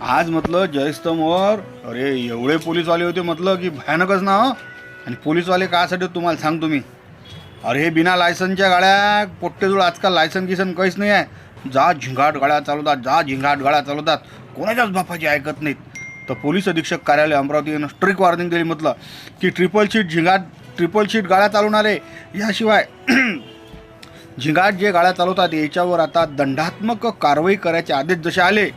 आज म्हटलं जयस्तंभवर अरे एवढे पोलीसवाले होते म्हटलं की भयानकच ना हो? आणि पोलीसवाले कासाठी तुम्हाला सांगतो मी अरे हे बिना लायसनच्या गाड्या पोट्टेजवळ आजकाल लायसन गिसन काहीच नाही आहे. जा झिंगाट गाड्या चालवतात जा झिंगाट गाड्या चालवतात. कोणाच्याच बापाची ऐकत नाहीत. तर पोलीस अधीक्षक कार्यालय अमरावती यांना स्ट्रिक वॉर्निंग दिली म्हटलं की ट्रिपल शीट झिंगाट ट्रिपल शीट गाड्या चालवणारे याशिवाय झिंगाट जे गाड्या चालवतात याच्यावर आता दंडात्मक कारवाई करायचे आदेश जसे आले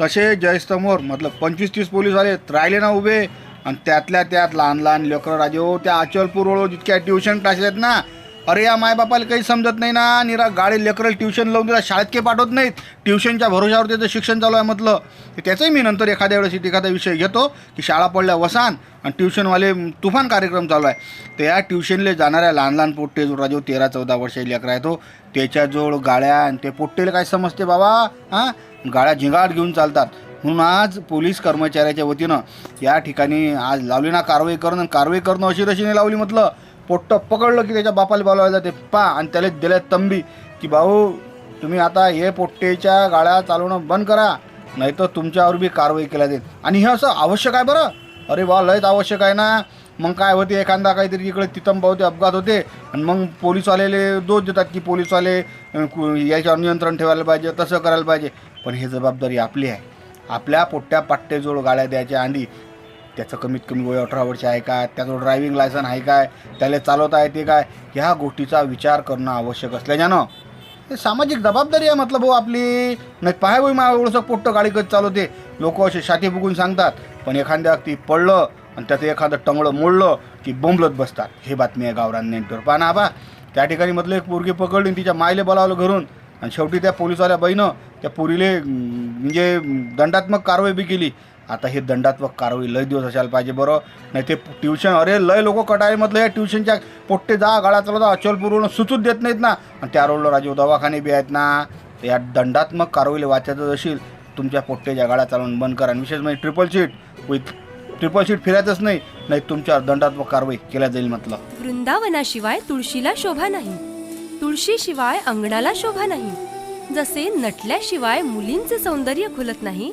तसे जयस्तमोर मतलब पंचवीस तीस पोलीस आले राहिले ना उभे. आणि त्यातल्या त्यात लहान लहान लेकरं राजे हो त्या अचलपूर जितक्या ट्युशन क्लासेस आहेत ना अरे या मायबापाला काही समजत नाही ना. निरा गाडी लेकरं ट्युशन लावून तिला शाळेत काही पाठवत नाहीत. ट्युशनच्या भरोशावर त्याचं शिक्षण चालू आहे म्हटलं. तर त्याचंही मी नंतर एखाद्या वेळेस एखादा विषय घेतो की शाळा पडल्या वसान आणि ट्युशनवाले तुफान कार्यक्रम चालू आहे. तर या ट्युशनले जाणाऱ्या लहान लहान पोट्टे जो तेरा चौदा वर्षाची लेकरं आहे तो त्याच्याजवळ गाड्या आणि ते पोट्टेला काय समजते बाबा? हां? गाड्या झिंगाट घेऊन चालतात. म्हणून आज पोलीस कर्मचाऱ्याच्या वतीनं या ठिकाणी आज लावली ना कारवाई करणं कारवाई करणं अशी तशी नाही लावली म्हटलं. पोट्ट पकडलं की त्याच्या बापाला बोलावायला जाते. पा आणि त्याला दिल्या तंबी. की भाऊ तुम्ही आता हे पोट्टेच्या गाड्या चालवणं बंद करा. नाही तर तुमच्यावर बी कारवाई केल्या जाईल. आणि हे असं आवश्यक आहे बरं. अरे वा लयच आवश्यक आहे ना. मग काय होते एखादा काहीतरी इकडे तितंब होते अपघात होते. आणि मग पोलीसवालेले दोष देतात की पोलीसवाले याच्यावर नियंत्रण ठेवायला पाहिजे तसं करायला पाहिजे. पण हे जबाबदारी आपली आहे. आपल्या पोट्ट्या पाट्टेजोड गाड्या द्यायच्या अंडी त्याचं कमीत कमी वय अठरा वर्ष आहे काय? त्याचं ड्रायव्हिंग लायसन आहे काय? त्याला चालवता येते काय? ह्या गोष्टीचा विचार करणं आवश्यक असल्याच्यानं हे सामाजिक जबाबदारी आहे म्हटलं भाऊ आपली. नाही पाहाय होई मा एवढंसं पोट्ट गाडी कधी चालवते? लोक असे छाती फुगून सांगतात पण एखाद्या ती पडलं आणि त्याचं एखादं टंगळं मोडलं की बोंबलत बसतात. हे बातमी आहे गावरान नेटवर पहा ना बा त्या ठिकाणी मधलं एक पोरगी पकडली तिच्या मायले बोलावलं घरून. आणि शेवटी त्या पोलिसवाल्या बाईनं त्या पोरीले म्हणजे दंडात्मक कारवाई बी केली. आता हे दंडात्मक कारवाई लय दिवस असायला पाहिजे बरं. नाही ते ट्युशन अरे लय लोक कटाळीमधलं म्हटलं या ट्युशनच्या पोट्टे जा गाळा चालवता अचलपूरवरून सुचूच देत नाहीत ना. आणि त्या रोडला राजीव दवाखाने बी आहेत ना. या दंडात्मक कारवाईला वाचायचं असेल तुमच्या पोट्टेच्या गाड्या चालवून बंद करा. आणि विशेष म्हणजे triple seat with triple seat फिरायचंच नाही नाही तुमच्या दंडात्मक कारवाई केल्या जाईल म्हटलं. वृंदावनाशिवाय तुळशीला शोभा नाही. तुळशीशिवाय अंगणाला शोभा नाही. जसे नटल्याशिवाय मुलींचे सौंदर्य खुलत नाही